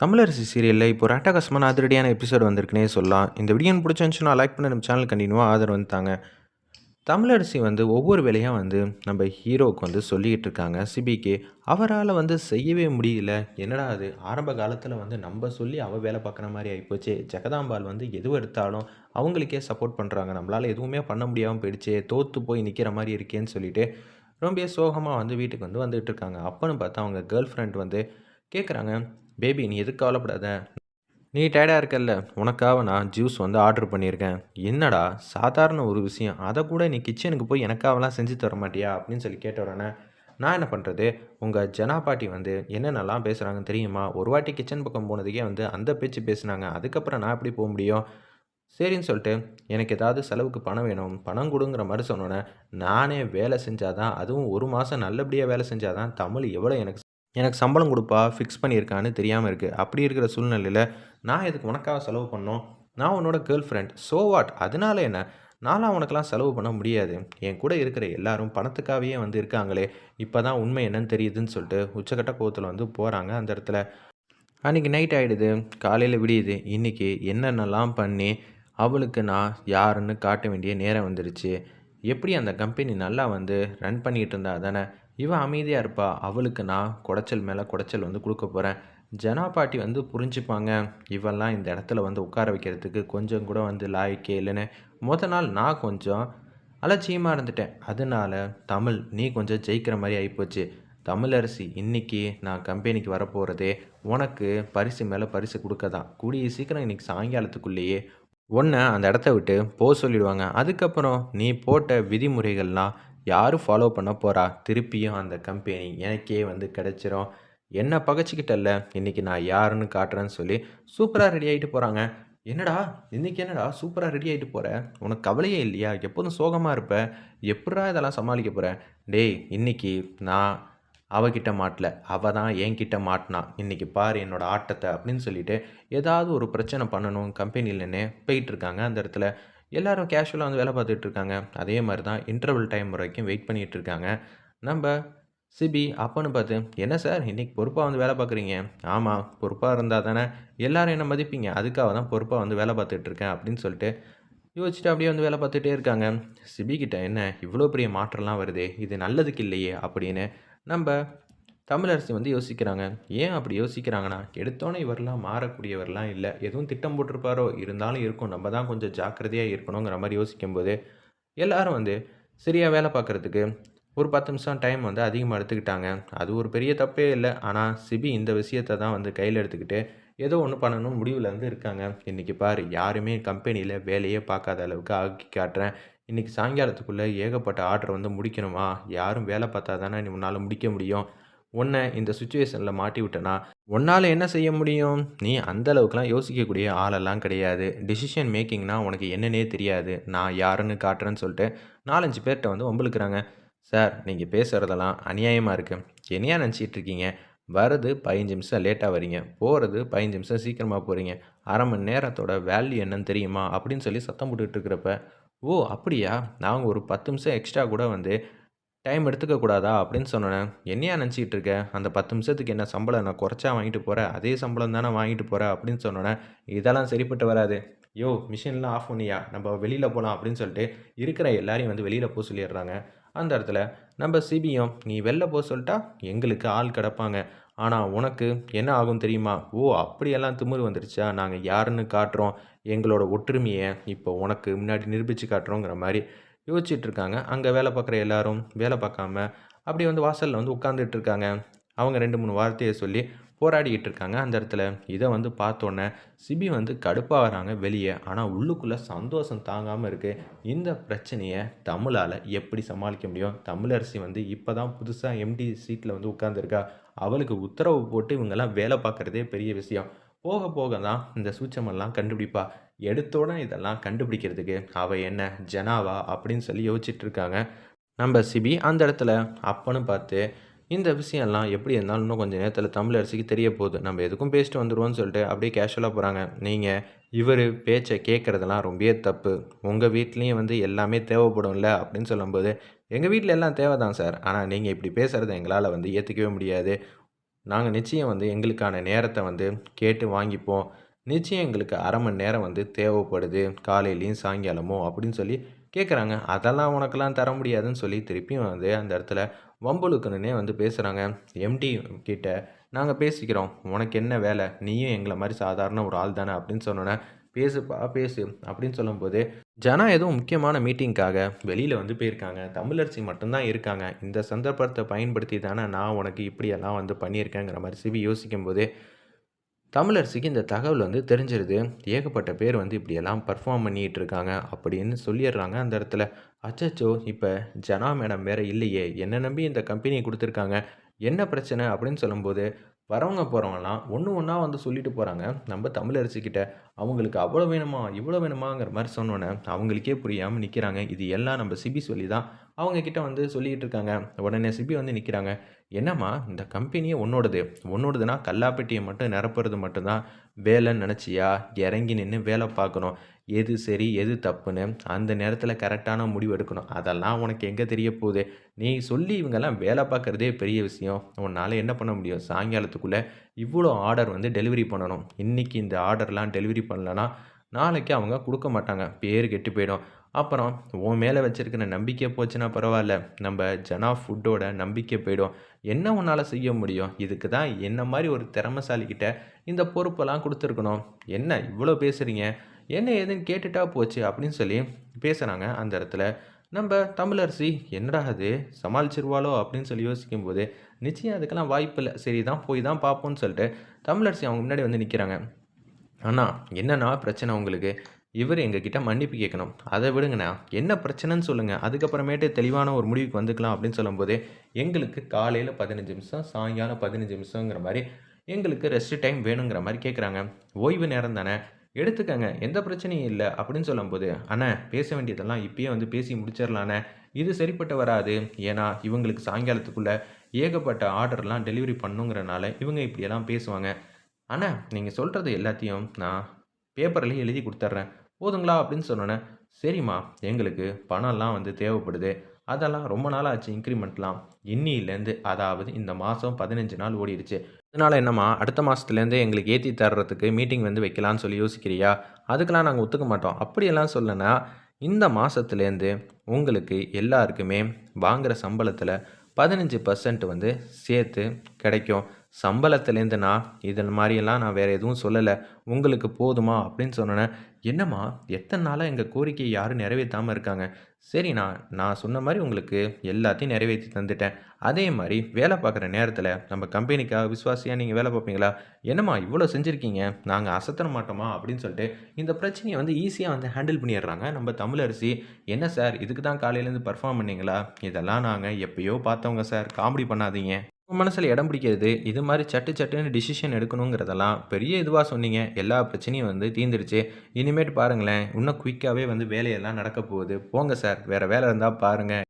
தமிழரசி சீரியலில் இப்போ ஒரு அட்டகாசமான அதிரடியான எபிசோட் வந்திருக்குனே சொல்லலாம். இந்த வீடியோ பிடிச்சிருந்துச்சுன்னா லைக் பண்ண நம்ம சேனல் கண்டினியூவாக ஆதரவு வந்துட்டாங்க தமிழரசி வந்து ஒவ்வொரு வேலையாக வந்து நம்ம ஹீரோவுக்கு வந்து சொல்லிக்கிட்டு இருக்காங்க. சிபிகே அவரால் வந்து செய்யவே முடியல. என்னடா அது? ஆரம்ப காலத்தில் வந்து நம்ம சொல்லி அவள் வேலை பார்க்குற மாதிரி ஆகிப்போச்சு ஜெகதாம்பால் வந்து எது எடுத்தாலும் அவங்களுக்கே சப்போர்ட் பண்ணுறாங்க நம்மளால் எதுவுமே பண்ண முடியாமல் போயிடுச்சே. தோற்று போய் நிற்கிற மாதிரி இருக்கேன்னு சொல்லிட்டு ரொம்ப சோகமாக வந்து வீட்டுக்கு வந்து வந்துகிட்டு இருக்காங்க. அப்போன்னு பார்த்தா அவங்க கேர்ள் ஃப்ரெண்ட் வந்து கேட்குறாங்க பேபி நீ எதுக்கு கவலைப்படாத. நீ டயர்டாக இருக்கல்ல. உனக்காக நான் ஜூஸ் வந்து ஆர்டர் பண்ணியிருக்கேன். என்னடா சாதாரண ஒரு விஷயம். அதை கூட நீ கிச்சனுக்கு போய் எனக்காகலாம் செஞ்சு தர மாட்டியா? அப்படின்னு சொல்லி கேட்ட உடனே நான் என்ன பண்ணுறது உங்கள் ஜனா பாட்டி வந்து என்னென்னலாம் பேசுகிறாங்கன்னு தெரியுமா? ஒரு வாட்டி கிச்சன் பக்கம் போனதுக்கே வந்து அந்த பேச்சு பேசுனாங்க. அதுக்கப்புறம் நான் எப்படி போக முடியும்? சரின்னு சொல்லிட்டு எனக்கு ஏதாவது செலவுக்கு பணம் வேணும். பணம் கொடுங்கிற மாதிரி சொன்னோன்னே நானே வேலை செஞ்சாதான் அதுவும் ஒரு மாதம் நல்லபடியாக வேலை செஞ்சாதான் தமிழ் எவ்வளோ எனக்கு எனக்கு சம்பளம் கொடுப்பா ஃபிக்ஸ் பண்ணியிருக்கான்னு தெரியாமல் இருக்குது அப்படி இருக்கிற சூழ்நிலையில் நான் இதுக்கு உனக்காக செலவு பண்ணோம்? நான் உன்னோட கேர்ள் ஃப்ரெண்ட் ஸோ வாட் அதனால என்ன? நானும் உனக்கெல்லாம் செலவு பண்ண முடியாது. என் கூட இருக்கிற எல்லாரும் பணத்துக்காகவே வந்து இருக்காங்களே. இப்போ தான் உண்மை என்னன்னு தெரியுதுன்னு சொல்லிட்டு உச்சக்கட்ட கோவத்தில் வந்து போகிறாங்க அந்த இடத்துல. அன்றைக்கி நைட் ஆகிடுது காலையில் விடியுது. இன்றைக்கி என்னென்னலாம் பண்ணி அவளுக்கு நான் யாருன்னு காட்ட வேண்டிய நேரம் வந்துருச்சு. எப்படி அந்த கம்பெனி நல்லா வந்து ரன் பண்ணிகிட்டு இருந்தா தானே? இவன் அமைதியாக இருப்பா. அவளுக்கு நான் குடைச்சல் மேலே குடைச்சல் வந்து கொடுக்க போகிறேன் ஜனா பாட்டி வந்து புரிஞ்சுப்பாங்க. இவெல்லாம் இந்த இடத்துல வந்து உட்கார வைக்கிறதுக்கு கொஞ்சம் கூட வந்து லாய்க்கே இல்லைன்னு. மொதல் நாள் நான் கொஞ்சம் அலட்சியமாக இருந்துட்டேன். அதனால தமிழ் நீ கொஞ்சம் ஜெயிக்கிற மாதிரி ஆகிப்போச்சு தமிழரசி இன்றைக்கி நான் கம்பெனிக்கு வரப்போகிறதே உனக்கு பரிசு மேலே பரிசு கொடுக்க தான் கூடிய சீக்கிரம் இன்னைக்கு சாயங்காலத்துக்குள்ளேயே ஒன்று அந்த இடத்த விட்டு போக சொல்லிடுவாங்க. அதுக்கப்புறம் நீ போட்ட விதிமுறைகள்லாம் யார் ஃபாலோ பண்ண போகிறா திருப்பியும் அந்த கம்பெனி எனக்கே வந்து கிடச்சிரும். என்ன பகச்சிக்கிட்டல்ல இன்றைக்கி நான் யாருன்னு காட்டுறேன்னு சொல்லி சூப்பராக ரெடி ஆகிட்டு போகிறாங்க என்னடா? இன்றைக்கி என்னடா? சூப்பராக ரெடி ஆகிட்டு போகிற உனக்கு கவலையே இல்லையா? எப்போதும் சோகமாக இருப்ப? எப்படா இதெல்லாம் சமாளிக்க போகிற டேய் இன்னைக்கு நான் அவகிட்ட மாட்டல. அவள் தான் என்கிட்ட மாட்டினா. இன்றைக்கி பாரு என்னோடய ஆட்டத்தை அப்படின்னு சொல்லிட்டு ஏதாவது ஒரு பிரச்சனை பண்ணணும். கம்பெனிலன்னு போயிட்டுருக்காங்க அந்த இடத்துல. எல்லாரும் கேஷுவலாக வந்து வேலை பார்த்துட்டு இருக்காங்க. அதே மாதிரி தான் இன்டர்வல் டைம் வரைக்கும் வெயிட் பண்ணிகிட்டு இருக்காங்க. நம்ம சிபி அப்போன்னு பார்த்து என்ன சார் இன்றைக்கி பொறுப்பாக வந்து வேலை பார்க்குறீங்க? ஆமாம் பொறுப்பாக இருந்தால் தானே. எல்லோரும் என்ன மதிப்பீங்க? அதுக்காக தான் பொறுப்பாக வந்து வேலை பார்த்துட்ருக்கேன் அப்படின்னு சொல்லிட்டு யோசிச்சுட்டு அப்படியே வந்து வேலை பார்த்துட்டே இருக்காங்க. சிபி கிட்ட என்ன? இவ்வளோ பெரிய மாற்றம்லாம் வருது. இது நல்லதுக்கு இல்லையே அப்படின்னு நம்ம தமிழரசி வந்து யோசிக்கிறாங்க. ஏன் அப்படி யோசிக்கிறாங்கன்னா எடுத்தோன்னே இவரெலாம் மாறக்கூடியவரெலாம் இல்லை. எதுவும் திட்டம் போட்டிருப்பாரோ இருந்தாலும் இருக்கும். நம்ம தான் கொஞ்சம் ஜாக்கிரதையாக இருக்கணுங்கிற மாதிரி யோசிக்கும்போது எல்லாரும் வந்து சரியாக வேலை பார்க்குறதுக்கு ஒரு பத்து நிமிஷம் டைம் வந்து அதிகமாக எடுத்துக்கிட்டாங்க. அது ஒரு பெரிய தப்பே இல்லை. ஆனால் சிபி இந்த விஷயத்தை தான் வந்து கையில் எடுத்துக்கிட்டு ஏதோ ஒன்று பண்ணணும்னு முடிவில் வந்து இருக்காங்க. இன்றைக்கி பாரு யாருமே கம்பெனியில் வேலையே பார்க்காத அளவுக்கு ஆக்கி காட்டுறேன். இன்றைக்கி சாயங்காலத்துக்குள்ளே ஏகப்பட்ட ஆர்டர் வந்து முடிக்கணுமா? யாரும் வேலை பார்த்தா தானே உன்னால் முடிக்க முடியும்? உன்னை இந்த சுச்சுவேஷனில் மாட்டி விட்டனா உன்னால் என்ன செய்ய முடியும்? நீ அந்த அளவுக்குலாம் யோசிக்கக்கூடிய ஆளெல்லாம் கிடையாது. டிசிஷன் மேக்கிங்னா உனக்கு என்னன்னே தெரியாது. நான் யாருன்னு காட்டுறேன்னு சொல்லிட்டு நாலஞ்சு பேர்கிட்ட வந்து ஒம்பளுக்குறாங்க சார் நீங்கள் பேசுகிறதெல்லாம் அநியாயமாக இருக்குது என்னையாக நினச்சிட்டு இருக்கீங்க? வர்றது பதினஞ்சு நிமிஷம் லேட்டாக வரீங்க போகிறது பதினஞ்சு நிமிஷம் சீக்கிரமாக போகிறீங்க அரை மணி நேரத்தோட வேல்யூ என்னன்னு தெரியுமா? அப்படின்னு சொல்லி சத்தம் போட்டுக்கிட்டு இருக்கிறப்ப ஓ அப்படியா? நாங்கள் ஒரு பத்து நிமிஷம் எக்ஸ்ட்ரா கூட வந்து டைம் எடுத்துக்க கூடாதா அப்படின்னு சொன்னேன் என்னையா நினச்சிக்கிட்டு இருக்க? அந்த பத்து நிமிஷத்துக்கு என்ன சம்பளம் நான் குறைச்சா வாங்கிட்டு போகிறேன் அதே சம்பளம் தானே வாங்கிட்டு போகிறேன் அப்படின்னு சொன்னோன்னே இதெல்லாம் சரிப்பட்டு வராது. யோ மிஷின்லாம் ஆஃப் பண்ணியா? நம்ம வெளியில் போகலாம் அப்படின்னு சொல்லிட்டு இருக்கிற எல்லாரையும் வந்து வெளியில் போக சொல்லிடுறாங்க. அந்த இடத்துல நம்ம சிபியும் நீ வெளில போக சொல்லிட்டா எங்களுக்கு ஆள் கிடப்பாங்க. ஆனால் உனக்கு என்ன ஆகும் தெரியுமா? ஓ அப்படியெல்லாம் திமிரு வந்துருச்சா? நாங்கள் யாருன்னு காட்டுறோம். எங்களோட ஒற்றுமையை இப்போ உனக்கு முன்னாடி நிரூபித்து காட்டுறோங்கிற மாதிரி யோசிச்சுட்ருக்காங்க. அங்கே வேலை பார்க்குற எல்லாரும் வேலை பார்க்காம அப்படி வந்து வாசலில் வந்து உட்காந்துட்டு இருக்காங்க அவங்க ரெண்டு மூணு வார்த்தையை சொல்லி போராடிக்கிட்டு இருக்காங்க அந்த இடத்துல இதை வந்து பார்த்தோன்னே சிபி வந்து கடுப்பாக வராங்க வெளியே. ஆனால் உள்ளுக்குள்ளே சந்தோஷம் தாங்காமல் இருக்குது இந்த பிரச்சனையை தமிழால் எப்படி சமாளிக்க முடியும்? தமிழரசி வந்து இப்போ தான் புதுசாக எம்டி சீட்டில் வந்து உட்காந்துருக்கா அவளுக்கு உத்தரவு போட்டு இவங்கெல்லாம் வேலை பார்க்குறதே பெரிய விஷயம். போக போக தான் இந்த சூச்சமெல்லாம் கண்டுபிடிப்பா. எடுத்தோட இதெல்லாம் கண்டுபிடிக்கிறதுக்கு அவள் என்ன ஜனாவா அப்படின்னு சொல்லி யோசிச்சுட்டு இருக்காங்க. நம்ம சிபி அந்த இடத்துல அப்பன்னு பார்த்து இந்த விஷயம்லாம் எப்படி இருந்தாலும் இன்னும் கொஞ்சம் நேரத்தில் தமிழரசிக்கு தெரிய போகுது. நம்ம எதுக்கும் பேசிட்டு வந்துடுவோம்னு சொல்லிட்டு அப்படியே கேஷுவலாக போகிறாங்க நீங்கள் இவர் பேச்சை கேட்குறதெல்லாம் ரொம்பவே தப்பு. உங்கள் வீட்லேயும் வந்து எல்லாமே தேவைப்படும்ல அப்படின்னு சொல்லும்போது எங்கள் வீட்டில் எல்லாம் தேவை தான் சார். ஆனால் நீங்கள் இப்படி பேசுகிறத எங்களால் வந்து ஏற்றுக்கவே முடியாது. நாங்கள் நிச்சயம் வந்து எங்களுக்கான நேரத்தை வந்து கேட்டு வாங்கிப்போம். நிச்சயம் எங்களுக்கு அரை மணி நேரம் வந்து தேவைப்படுது. காலையிலையும் சாயங்காலமும் அப்படின்னு சொல்லி கேட்குறாங்க அதெல்லாம் உனக்கெல்லாம் தர முடியாதுன்னு சொல்லி திருப்பியும் வந்து அந்த இடத்துல வம்புழுக்கணுன்னே வந்து பேசுகிறாங்க எம்டி கிட்ட நாங்கள் பேசிக்கிறோம். உனக்கு என்ன வேலை? நீயும் எங்களை மாதிரி சாதாரண ஒரு ஆள் தானே அப்படின்னு சொன்னோன்னே பேசுப்பா பேசு அப்படின்னு சொல்லும்போது ஜனா எதுவும் முக்கியமான மீட்டிங்க்காக வெளியில் வந்து போயிருக்காங்க. தமிழரசி மட்டும்தான் இருக்காங்க. இந்த சந்தர்ப்பத்தை பயன்படுத்தி தானே நான் உனக்கு இப்படியெல்லாம் வந்து பண்ணியிருக்கேங்கிற மாதிரி சிவி யோசிக்கும்போது தமிழரசிக்கு இந்த தகவல் வந்து தெரிஞ்சிருது. ஏகப்பட்ட பேர் வந்து இப்படியெல்லாம் பர்ஃபார்ம் பண்ணிகிட்டு இருக்காங்க அப்படின்னு சொல்லிடுறாங்க அந்த இடத்துல. அச்சச்சோ! இப்போ ஜனா மேடம் வேறு இல்லையே. என்னை நம்பி இந்த கம்பெனியை கொடுத்துருக்காங்க. என்ன பிரச்சனை? அப்படின்னு சொல்லும்போது வரவங்க போகிறவங்கலாம் ஒன்று ஒன்றா வந்து சொல்லிட்டு போகிறாங்க நம்ம தமிழரசிக்கிட்ட அவங்களுக்கு அவ்வளோ வேணுமா இவ்வளோ வேணுமாங்கிற மாதிரி சொன்னோன்னே அவங்களுக்கே புரியாமல் நிற்கிறாங்க இது எல்லாம் நம்ம சிபி சொல்லி தான் அவங்கக்கிட்ட வந்து சொல்லிக்கிட்டு இருக்காங்க. உடனே சிபி வந்து நிற்கிறாங்க என்னம்மா இந்த கம்பெனியே உன்னோடது. உன்னோடதுன்னா கல்லாப்பெட்டியை மட்டும் நிரப்புறது மட்டும்தான். வேலைன்னு நினச்சியா? இறங்கி நின்று வேலை பார்க்கணும். எது சரி எது தப்புன்னு அந்த நேரத்தில் கரெக்டான முடிவு எடுக்கணும். அதெல்லாம் உனக்கு எங்கே தெரிய போகுது? நீ சொல்லி இவங்கெல்லாம் வேலை பார்க்குறதே பெரிய விஷயம். உன்னால் என்ன பண்ண முடியும்? சாயங்காலத்துக்குள்ளே இவ்வளோ ஆர்டர் வந்து டெலிவரி பண்ணணும். இன்றைக்கி இந்த ஆர்டர்லாம் டெலிவரி பண்ணலன்னா நாளைக்கு அவங்க கொடுக்க மாட்டாங்க. பேர் கெட்டு போயிடும். அப்புறம் உன் மேலே வச்சுருக்கிற நம்பிக்கை போச்சுன்னா பரவாயில்ல. நம்ம ஜனா ஃபுட்டோட நம்பிக்கை போயிடும். என்ன உன்னால் செய்ய முடியும்? இதுக்கு தான் என்ன மாதிரி ஒரு திறமசாலிக்கிட்ட இந்த பொறுப்பெல்லாம் கொடுத்துருக்கணும். என்ன இவ்வளோ பேசுகிறீங்க என்ன ஏதுன்னு கேட்டுட்டா போச்சு அப்படின்னு சொல்லி பேசுகிறாங்க அந்த இடத்துல. நம்ம தமிழரசி என்னடா அது? சமாளிச்சிருவாளோ? அப்படின்னு சொல்லி யோசிக்கும்போது நிச்சயம் அதுக்கெல்லாம் வாய்ப்பு இல்லை. சரி தான் போய் தான் பார்ப்போம்னு சொல்லிட்டு தமிழரசி அவங்க முன்னாடி வந்து நிற்கிறாங்க அண்ணா என்னண்ணா பிரச்சனை உங்களுக்கு? இவர் எங்ககிட்ட மன்னிப்பு கேட்கணும். அதை விடுங்கண்ணா. என்ன பிரச்சனைன்னு சொல்லுங்கள் அதுக்கப்புறமேட்டு தெளிவான ஒரு முடிவுக்கு வந்துக்கலாம் அப்படின்னு சொல்லும்போது எங்களுக்கு காலையில் பதினஞ்சு நிமிஷம் சாயங்காலம் பதினஞ்சு நிமிஷங்கிற மாதிரி எங்களுக்கு ரெஸ்ட் டைம் வேணுங்கிற மாதிரி கேட்குறாங்க. ஓய்வு நேரம் தானே. எடுத்துக்கங்க. எந்த பிரச்சனையும் இல்லை அப்படின்னு சொல்லும்போது அண்ணா பேச வேண்டியதெல்லாம் இப்பயே வந்து பேசி முடிச்சிடலாண்ணே இது சரிப்பட்டு வராது. ஏன்னா இவங்களுக்கு சாயங்காலத்துக்குள்ளே ஏகப்பட்ட ஆர்டர்லாம் டெலிவரி பண்ணுங்கிறனால இவங்க இப்படியெல்லாம் பேசுவாங்க. ஆனால் நீங்கள் சொல்கிறது எல்லாத்தையும் நான் பேப்பர்லேயே எழுதி கொடுத்துட்றேன் போதுங்களா? அப்படின்னு சொன்னோன்னே சரிம்மா எங்களுக்கு பணம்லாம் வந்து தேவைப்படுது. அதெல்லாம் ரொம்ப நாள் ஆச்சு இன்க்ரிமெண்ட்லாம். இன்னிலேருந்து அதாவது இந்த மாதம் பதினஞ்சு நாள் ஓடிடுச்சு. அதனால் என்னம்மா அடுத்த மாதத்துலேருந்து எங்களுக்கு ஏற்றி தர்றதுக்கு மீட்டிங் வந்து வைக்கலான்னு சொல்லி யோசிக்கிறியா? அதுக்கெலாம் நாங்கள் ஒத்துக்க மாட்டோம். அப்படியெல்லாம் சொல்லனா இந்த மாதத்துலேருந்து உங்களுக்கு எல்லாருக்குமே வாங்குகிற சம்பளத்தில் பதினஞ்சு பர்சன்ட் வந்து சேர்த்து கிடைக்கும். சம்பளத்துலேருந்து நான் இதன் மாதிரியெல்லாம் நான் வேறு எதுவும் சொல்லலை. உங்களுக்கு போதுமா? அப்படின்னு சொன்னோன்னே என்னம்மா எத்தனை நாளாக எங்கள் கோரிக்கையை யாரும் நிறைவேற்றாமல் இருக்காங்க? சரி நான் நான் சொன்ன மாதிரி உங்களுக்கு எல்லாத்தையும் நிறைவேற்றி தந்துட்டேன். அதே மாதிரி வேலை பார்க்குற நேரத்தில் நம்ம கம்பெனிக்காக விசுவாசியாக நீங்கள் வேலை பார்ப்பீங்களா? என்னம்மா இவ்வளோ செஞ்சுருக்கீங்க? நாங்கள் அசத்தன மாட்டோமா? அப்படின்னு சொல்லிட்டு இந்த பிரச்சனையை வந்து ஈஸியாக வந்து ஹேண்டில் பண்ணிடுறாங்க நம்ம தமிழரசி. என்ன சார் இதுக்கு தான் காலையிலேருந்து பர்ஃபார்ம் பண்ணீங்களா? இதெல்லாம் நாங்கள் எப்பயோ பார்த்தவங்க சார். காமெடி பண்ணாதீங்க. உங்கள் மனசில் இடம் பிடிக்கிறது இது மாதிரி சட்டு சட்டுன்னு டிசிஷன் எடுக்கணுங்கிறதெல்லாம் பெரிய இதுவாக சொன்னீங்க. எல்லா பிரச்சனையும் வந்து தீந்துருச்சு இனிமேட்டு பாருங்களேன் இன்னும் குயிக்காகவே வந்து வேலையெல்லாம் நடக்க போகுது. போங்க சார் வேறு வேலை இருந்தால் பாருங்கள்